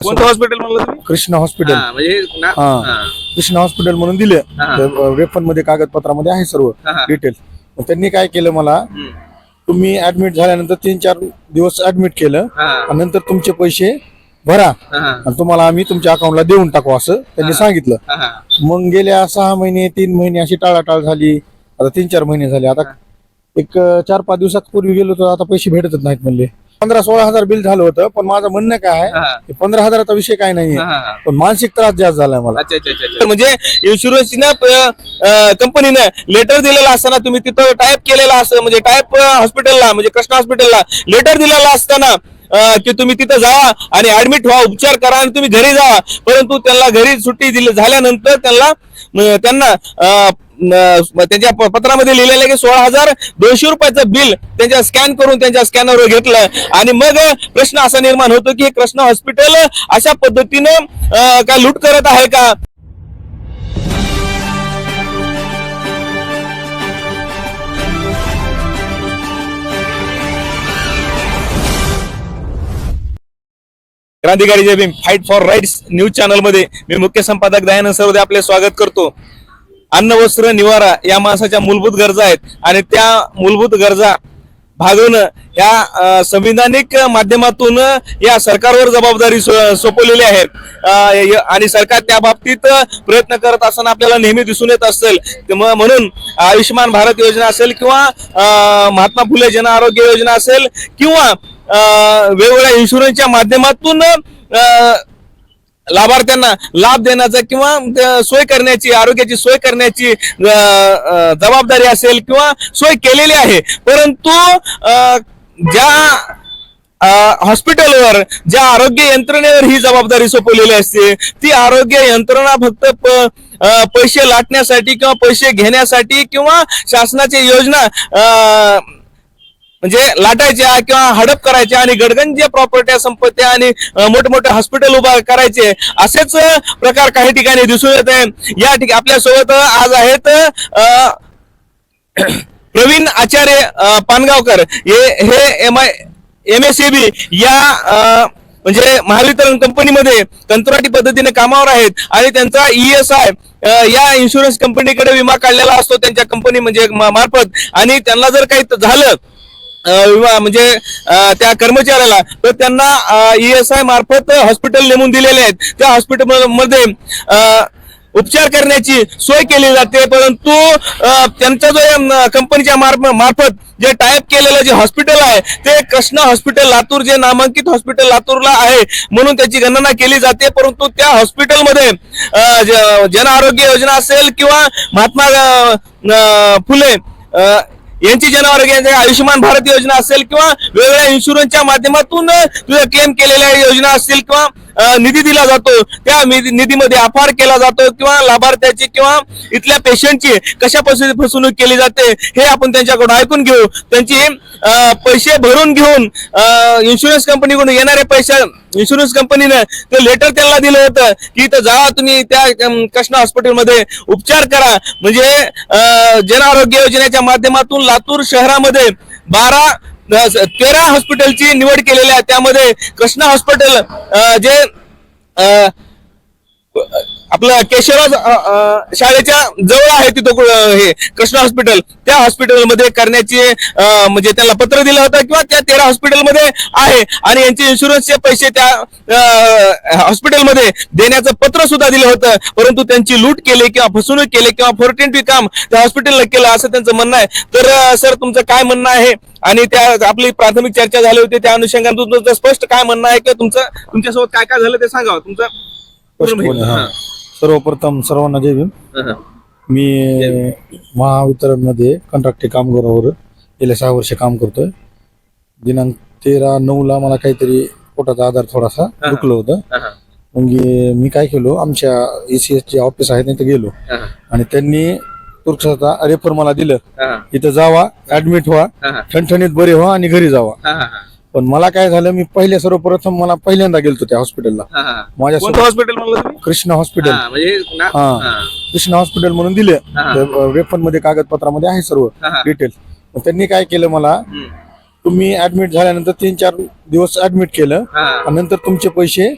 कोणतं हॉस्पिटल म्हणलं तुम्ही? कृष्णा हॉस्पिटल हा, म्हणजे ना- हा. हा, कृष्णा हॉस्पिटल म्हणून दिले. हा. रेफरमध्ये कागदपत्रामध्ये आहे सर्व हा, हा. डिटेल मग त्यांनी काय केलं मला? हम्म. तुम्ही ऍडमिट झाल्यानंतर तीन चार दिवस ऍडमिट केलं. हा, आणि नंतर तुमचे पैसे भरा. हा, हा, आणि तुम्हाला आम्ही तुमच्या अकाउंटला देऊन टाकू असं त्यांनी सांगितलं. हा, हा. मग गेल्या सहा महिने तीन महिने अशी टाळाटाळ झाली. आता तीन चार महिने झाले. आता एक अं, चार पाच दिवसात पूर्वी गेलो तर आता पैसे भेटतच नाहीत म्हणले. पंधरा सोळा हजार बिल झालं होतं पण माझं म्हणणं काय आहे हा, की पंधरा हजाराचा विषय काय नाहीये हा, हा. पण मानसिक त्रास जास्त झालाय मला. अच्छा अच्छा अच्छा, अच्छा. म्हणजे इन्शुरन्सनं कंपनीनं लेटर दिलेला असताना तुम्ही तिथं टाईप केलेला असं म्हणजे टाईप हॉस्पिटलला म्हणजे कृष्णा हॉस्पिटलला लेटर दिलेला असताना अं, की तुम्ही तिथं जावा आणि ऍडमिट व्हा उपचार करा आणि तुम्ही घरी जावा परंतु त्यांना घरी सुट्टी दिली झाल्यानंतर त्यांना अं, त्यांना अं, त्यांच्या पत्रामध्ये लिहिलेलं आहे की सोळा हजार दोनशे रुपयाचं बिल त्यांच्या स्कॅन करून त्यांच्या स्कॅनरवर घेतलं. आणि मग प्रश्न असा निर्माण होतो की हे कृष्णा हॉस्पिटल अशा पद्धतीनं काय लूट करत आहे का? क्रांतिकारी Jai Bhim fight for rights news चॅनलमध्ये मी मुख्य संपादक दयानंद सर्वदे आपले स्वागत करतो. अन्न वस्त्र निवारा या माणसाच्या मूलभूत गरजा आहेत. आणि त्या मूलभूत गरजा भागवणं या संविधानिक माध्यमातून या सरकारवर जबाबदारी सोपवलेली आहे. आणि सरकार त्या बाबतीत प्रयत्न करत असताना आपल्याला नेहमी दिसून येत असेल. म्हणून आयुष्यमान भारत योजना असेल किंवा महात्मा फुले जन आरोग्य योजना असेल किंवा वेगवेगळ्या इन्शुरन्सच्या माध्यमातून लाभार्थ्यांना लाभ देण्याचा किंवा सोय करण्याची आरोग्याची सोय करण्याची जबाबदारी असेल किंवा सोय केलेली आहे. परंतु ज्या हॉस्पिटलवर ज्या आरोग्य यंत्रणेवर ही जबाबदारी सोपवलेली असते ती आरोग्य यंत्रणा फक्त प- पैसे लाटण्यासाठी किंवा पैसे घेण्यासाठी किंवा शासनाची योजना म्हणजे लाटायच्या किंवा हडप करायच्या आणि गडगंज प्रॉपर्ट्या संपत्त्या आणि मोठमोठे हॉस्पिटल उभा करायचे असेच प्रकार काही ठिकाणी दिसून येत आहे. या ठिकाणी आपल्यासोबत आज आहेत प्रवीण आचार्य पानगावकर. हे हे M I M S B या म्हणजे महावितरण कंपनीमध्ये कंत्राटी पद्धतीने कामावर आहेत आणि त्यांचा ईएसआय ई एस आय या इन्शुरन्स कंपनीकडे विमा काढलेला असतो त्यांच्या कंपनी म्हणजे मार्फत. आणि त्यांना जर काही झालं म्हणजे त्या कर्मचाऱ्याला. तर त्यांना ईएसआय मार्फत हॉस्पिटल नेमून दिलेले आहेत. त्या हॉस्पिटलमध्ये उपचार करण्याची सोय केली जाते. परंतु त्यांचा जो कंपनीच्या मार्फ- मार्फत जे टाईप केलेलं जे हॉस्पिटल आहे ते कृष्णा हॉस्पिटल लातूर जे नामांकित हॉस्पिटल लातूरला आहे म्हणून त्याची गणना केली जाते. परंतु त्या हॉस्पिटलमध्ये जन आरोग्य योजना असेल किंवा महात्मा फुले यांची जन आयुष्यमान भारत योजना असेल किंवा वेगवेगळ्या इन्शुरन्सच्या माध्यमातून क्लेम केलेल्या योजना असतील किंवा निधी दिला जातो. त्या निधी- निधीमध्ये अफार केला जातो किंवा लाभार्थ्याची किंवा इथल्या पेशंटची कशा पद्धतीने फसवणूक केली जाते हे आपण त्यांच्याकडून ऐकून घेऊ. त्यांची पैसे भरून घेऊन इन्शुरन्स कंपनीकडून येणारे पैसे इन्शुरन्स कंपनीनं ते लेटर त्यांना दिलं होतं की इथं जा तुम्ही त्या कृष्णा हॉस्पिटलमध्ये उपचार करा. म्हणजे जन आरोग्य योजनेच्या माध्यमातून लातूर शहरामध्ये बारा तेरा हॉस्पिटलची निवड केलेली आहे. त्यामध्ये कृष्णा हॉस्पिटल जे आपलं केशवराज शाळेच्या जवळ आहे तिथं हे कृष्णा हॉस्पिटल त्या हॉस्पिटलमध्ये करण्याची म्हणजे त्यांना पत्र दिलं होतं किंवा त्या तेरा हॉस्पिटलमध्ये आहे. आणि यांचे इन्शुरन्सचे पैसे त्या हॉस्पिटलमध्ये देण्याचं पत्र सुद्धा दिलं होतं. परंतु त्यांची लूट केली किंवा फसवणूक केली किंवा फोर्टेंटी काम त्या हॉस्पिटलला केलं असं त्यांचं म्हणणं आहे. तर सर तुमचं काय म्हणणं आहे? आणि त्या आपली प्राथमिक चर्चा झाली होती त्या अनुषंगाने तुमचं स्पष्ट काय म्हणणं आहे किंवा तुमचं तुमच्यासोबत काय काय झालं ते सांगा तुमचं. सर्वप्रथम सर्वांना जय भीम हा, हा. मी महावितरणमध्ये कंत्राटी कामगारावर गेल्या सहा वर्ष काम करतोय दिनांक तेरा नऊ ला मला काहीतरी पोटाचा आधार थोडासा दुखलं होतं हा, हा. मग मी काय केलो आमच्या एसीएस चे ऑफिस आहे तिथे गेलो हा, हा. आणि त्यांनी तुर्कसाचा रेफर मला दिलं हा, इथं जावा ऍडमिट व्हा हा. ठणठणीत बरे व्हा आणि घरी जावा हा, हा, हा. पण मला काय झालं मी पहिले सर्वप्रथम मला पहिल्यांदा गेलतो त्या हॉस्पिटलला. माझ्या हॉस्पिटल म्हणलं तुम्ही? कृष्णा हॉस्पिटल हा, म्हणजे ना- हा. हा, कृष्णा हॉस्पिटल म्हणून दिले. रेफरमध्ये कागदपत्रामध्ये आहे सर्व हा. डिटेल मग त्यांनी काय केलं मला हम्म. तुम्ही ऍडमिट झाल्यानंतर तीन चार दिवस ऍडमिट केलं हा, आणि नंतर तुमचे पैसे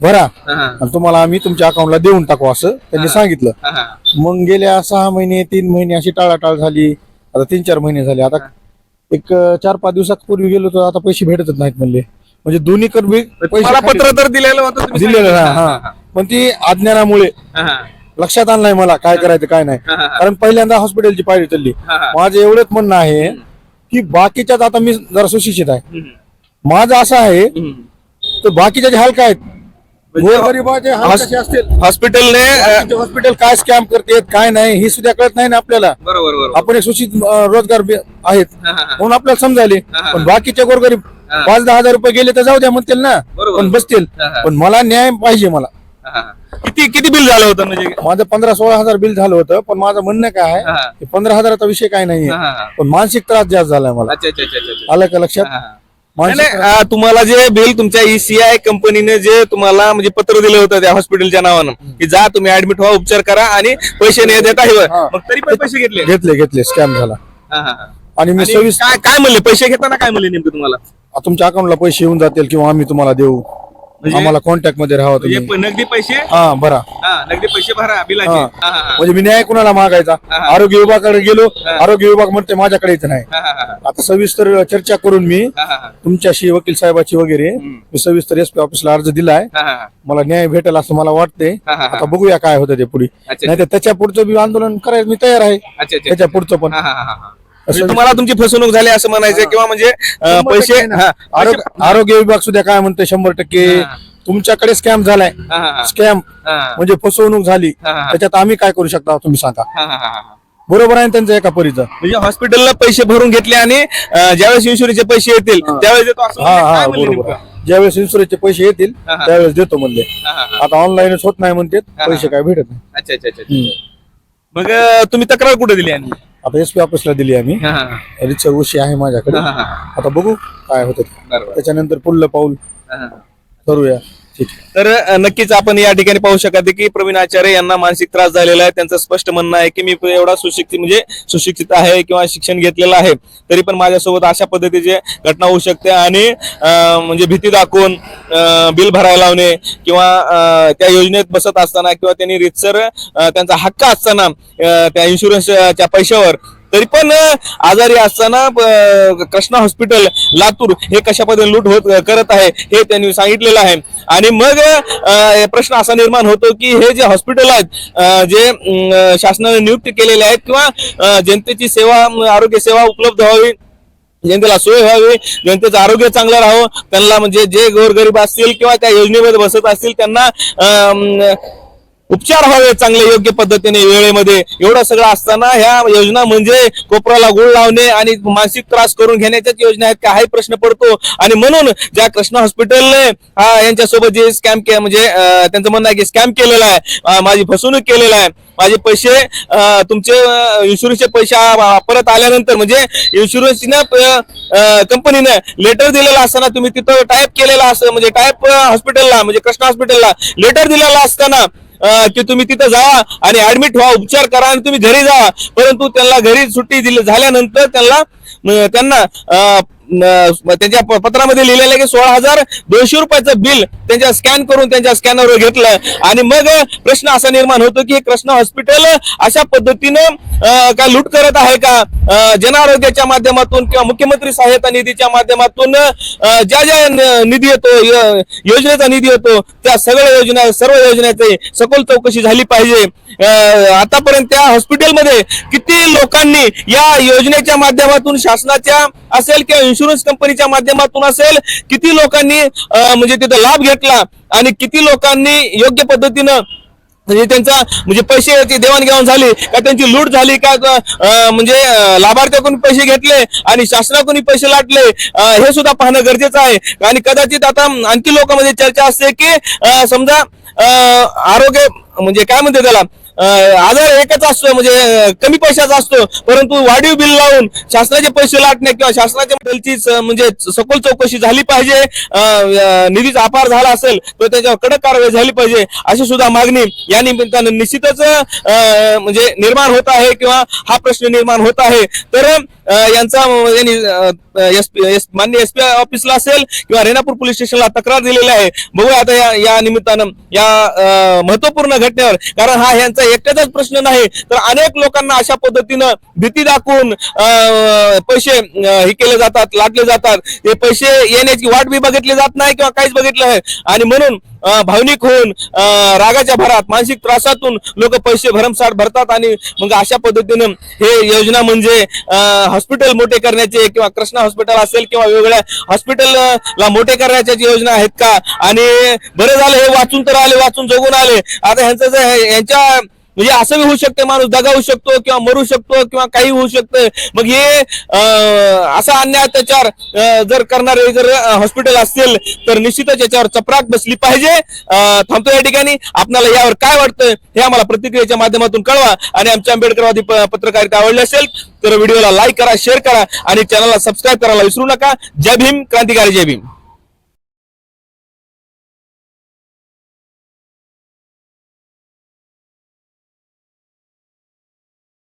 भरा. हा, आणि तुम्हाला आम्ही तुमच्या अकाउंटला देऊन टाकू असं त्यांनी सांगितलं. हा. मग गेल्या सहा महिने तीन महिने अशी टाळाटाळ झाली. आता तीन चार महिने झाले. आता एक चार पाच दिवसापूर्वी गेलो तर आता पैसे भेटतच नाहीत म्हणले. म्हणजे दोन्ही कर बी पैसे पत्र तर दिलेलं होतं तुम्ही दिलेलं हा. हा. पण ती अज्ञानामुळे लक्षात आणलंय मला काय करायचं काय नाही. कारण पहिल्यांदा हॉस्पिटलची पायरी चालली. माझं एवढंच म्हणणं आहे की बाकीच्यात आता मी जरा सुशिक्षित आहे. माझं असं आहे. तर बाकीच्या हाल काय आहेत म्हणजे गोरगरिबाचे हाल हॉस- कसे असतील हॉस्पिटलने अ, हॉस्पिटल काय स्कॅम करते काय नाही हे सुद्धा कळत नाही ना आपल्याला बरोबर बरोबर आपण एक अं, रोजगार बी- आहेत हा, हा, हा. म्हणून आपल्याला समजायले हा, हा. पण बाकीचे गोरगरीब हा. पाच दहा हजार रुपये गेले तर जाऊ द्या म्हणतील ना बरोबर. पण बसतील हा, हा. पण मला न्याय पाहिजे मला हा, हा. किती किती बिल झालं होतं म्हणजे माझं पंधरा सोळा हजार बिल झालं होतं पण माझं म्हणणं काय आहे हा, हा. की पंधरा हजाराचा विषय काय नाहीये हा, हा, हा. पण मानसिक त्रास जास्त झालाय मला अच्छा अच्छा अच्छा अच्छा आलं का लक्षात हा, हा. नाही, नाही, तुम्हाला जे बिल तुमच्या E ईसीआय कंपनीने जे तुम्हाला म्हणजे पत्र दिलं होतं त्या हॉस्पिटलच्या नावानं की जा तुम्ही ऍडमिट व्हा उपचार करा आणि पैसे नाही देता हे. मग तरी पण पैसे घेतले. घेतले घेतले स्कॅम झाला. हा, हा, हा. आणि मी आणि सव्वीस काय काय म्हणले? पैसे घेताना काय म्हणले नेमकं तुम्हाला? तुमच्या अकाउंटला पैसे येऊन जातील किंवा आम्ही तुम्हाला देऊ. आम्हाला कॉन्टॅक्टमध्ये राहा म्हणजे तुम्ही नगदी पैसे हा बरा हा नगदी पैसे भरा बिलाचे हा. हा, हा, हा. म्हणजे मी न्याय कुणाला मागायचा. आरोग्य विभागाकडे गेलो. आरोग्य विभाग म्हणते माझ्याकडे येत नाही हा, हा, हा, आता सविस्तर चर्चा करून मी हा, हा, हा. तुमच्याशी वकील साहेबाची वगैरे. मी सविस्तर एस पी ऑफिसला अर्ज दिलाय हा, हा, हा. मला न्याय भेटेल असं मला वाटते हा, हा, हा. आता बघूया काय होतं ते पुढे अच्छा नाही तर त्याच्या पुढचं बी आंदोलन करायला मी तयार आहे अच्छा अच्छा त्याच्या पुढचं पण हा, हा, हा, हा. म्हणजे तुम्हाला तुमची फसवणूक झाली असं म्हणायचं किंवा म्हणजे अ, पैसे. हा, आरोग्य आरोग्य विभाग सुद्धा काय म्हणते शंभर टक्के हा. तुमच्याकडे स्कॅम झालाय हा, हा, हा. स्कॅम हा, म्हणजे फसवणूक झाली हा, हा. त्याच्यात आम्ही काय करू शकता तुम्ही सांगा हा, हा, हा, हा. बरोबर आहे ना त्यांचं एका परीचं म्हणजे हॉस्पिटलला पैसे भरून घेतले आणि अ, ज्यावेळेस इन्शुरन्सचे पैसे येतील त्यावेळेस देतो असं हा म्हणजे हा काय म्हणले बरोबर नेमकं? ज्यावेळेस इन्शुरन्सचे पैसे येतील हा, हा. त्यावेळेस देतो म्हणले हा, हा, हा. आता ऑनलाईनच होत नाही म्हणते हा. पैसे काय भेटत नाही अच्छा अच्छा अच्छा अच्छा. मग अ, तुम्ही तक्रार कुठे दिली आणि आता एस पी ऑफिसला दिली आम्ही हा, हा. रिक्षा उशी आहे माझ्याकडे हा, हा, हा. आता बघू काय होतं ते. बरोबर त्याच्यानंतर पुढलं पाऊल हा, हा. करूया. तर अ, नक्कीच आपण या ठिकाणी पाहू शकता की प्रवीण आचार्य यांना मानसिक त्रास झालेला आहे. त्यांचं स्पष्ट म्हणणं आहे की मी एवढा सुशिक्षित म्हणजे सुशिक्षित आहे किंवा शिक्षण घेतलेलं आहे तरी पण माझ्यासोबत अशा पद्धतीची घटना होऊ शकते आणि अ, म्हणजे भीती दाखवून बिल भरायला लावणे किंवा अ, त्या योजनेत बसत असताना किंवा त्यांनी रितसर अ, त्यांचा हक्क असताना अ, त्या इन्शुरन्सच्या पैशावर तरी पण आजारी असताना कृष्णा हॉस्पिटल लातूर हे कशा पद्धतीने लूट होत करत आहे हे त्यांनी सांगितलेलं आहे. आणि मग प्रश्न असा निर्माण होतो की हे जे हॉस्पिटल आहेत जे शासनाने नियुक्त केलेले आहेत किंवा जनतेची सेवा आरोग्य सेवा उपलब्ध व्हावी जनतेला सोय व्हावी जनतेचं आरोग्य चांगलं राहावं त्यांना म्हणजे जे गोरगरीब असतील किंवा त्या योजनेमध्ये बसत असतील त्यांना अं, उपचार व्हावे चांगले योग्य पद्धतीने वेळेमध्ये. एवढं सगळं असताना ह्या योजना म्हणजे कोपराला गुळ लावणे आणि मानसिक त्रास करून घेण्याच्याच योजना आहेत का हाही प्रश्न पडतो. आणि म्हणून ज्या कृष्णा हॉस्पिटलने यांच्यासोबत जे स्कॅम के म्हणजे त्यांचं म्हणणं आहे की स्कॅम केलेला आहे. माझी फसवणूक केलेला आहे. माझे पैसे तुमचे इन्शुरन्सचे पैसे परत आल्यानंतर म्हणजे इन्शुरन्सनं कंपनीने लेटर दिलेला असताना तुम्ही तिथं टाईप केलेला असं म्हणजे टाईप हॉस्पिटलला म्हणजे कृष्णा हॉस्पिटलला लेटर दिलेला असताना की तुम्ही तिथं जावा आणि ऍडमिट व्हा उपचार करा आणि तुम्ही घरी जावा परंतु त्यांना घरी सुट्टी दिली झाल्यानंतर त्यांना त्यांना त्यांच्या पत्रामध्ये लिहिलेलं आहे की सोळा हजार दोनशे रुपयाचं बिल त्यांच्या स्कॅन करून त्यांच्या स्कॅनरवर घेतलं. आणि मग प्रश्न असा निर्माण होतो की कृष्णा हॉस्पिटल अशा पद्धतीनं काय लूट करत आहे का? जन आरोग्याच्या माध्यमातून किंवा मुख्यमंत्री सहायता निधीच्या माध्यमातून ज्या ज्या निधी येतो योजनेचा निधी येतो त्या सगळ्या योजना सर्व योजनेची सखोल चौकशी झाली पाहिजे. आतापर्यंत त्या हॉस्पिटलमध्ये किती लोकांनी या योजनेच्या माध्यमातून शासनाच्या असेल किंवा इन्शुरन्स कंपनीच्या माध्यमातून असेल किती लोकांनी म्हणजे तिथं लाभ घेतला आणि किती लोकांनी योग्य पद्धतीनं म्हणजे त्यांचा म्हणजे पैशाची देवाणघेवाण झाली का त्यांची लूट झाली का म्हणजे लाभार्थ्याकडून पैसे घेतले आणि शासनाकडून पैसे लाटले हे सुद्धा पाहणं गरजेचं आहे. आणि कदाचित आता आणखी लोकांमध्ये चर्चा असते की समजा आरोग्य म्हणजे काय म्हणते त्याला? आजार एकच असतो म्हणजे कमी पैशाचा असतो. परंतु वाढीव बिल लावून शासनाचे पैसे लाटणे किंवा शासनाच्या बिलची म्हणजे सखोल चौकशी झाली पाहिजे निधीचा अपार झाला असेल तर त्याच्यावर कडक कारवाई झाली पाहिजे अशी सुद्धा मागणी या निमित्तानं निश्चितच अं, म्हणजे निर्माण होत आहे किंवा हा प्रश्न निर्माण होत आहे. तर यांचा यांनी एस मान्य एस पी ऑफिसला असेल किंवा रेणापूर पोलीस स्टेशनला तक्रार दिलेली आहे. बघूया आता या या निमित्तानं या अं, महत्त्वपूर्ण घटनेवर कारण हा यांचा एकट्याचाच प्रश्न नाही तर अनेक लोकांना अशा पद्धतीनं भीती दाखवून पैसे हे केले जातात लाटले जातात. ते पैसे येण्याची वाट बी बघितली जात नाही किंवा काहीच बघितलं आहे आणि म्हणून भावनिक होऊन रागाच्या भरात मानसिक त्रासातून लोक पैसे भरमसाठ भरतात आणि मग अशा पद्धतीनं हे योजना म्हणजे हॉस्पिटल मोठे करण्याचे किंवा कृष्णा हॉस्पिटल असेल किंवा वेगवेगळ्या हॉस्पिटलला मोठे करण्याच्या योजना आहेत का? आणि बरं झालं हे वाचून तर आले वाचून जगून आले. आता ह्यांचं जे यांच्या म्हणजे असं बी होऊ शकते माणूस दगा होऊ शकतो किंवा मरू शकतो किंवा काही होऊ शकतं मग हे असा अन्याय अत्याचार जर करणारे जर हॉस्पिटल असतील तर निश्चितच याच्यावर चपराक बसली पाहिजे. थांबतो या ठिकाणी. आपल्याला यावर काय वाटतं हे आम्हाला प्रतिक्रियेच्या माध्यमातून कळवा. आणि आमच्या आंबेडकरवादी पत्रकारिता आवडली असेल तर व्हिडिओला लाईक करा शेअर करा आणि चॅनलला सबस्क्राईब करायला विसरू नका. जय भीम क्रांतिकारी जय भीम.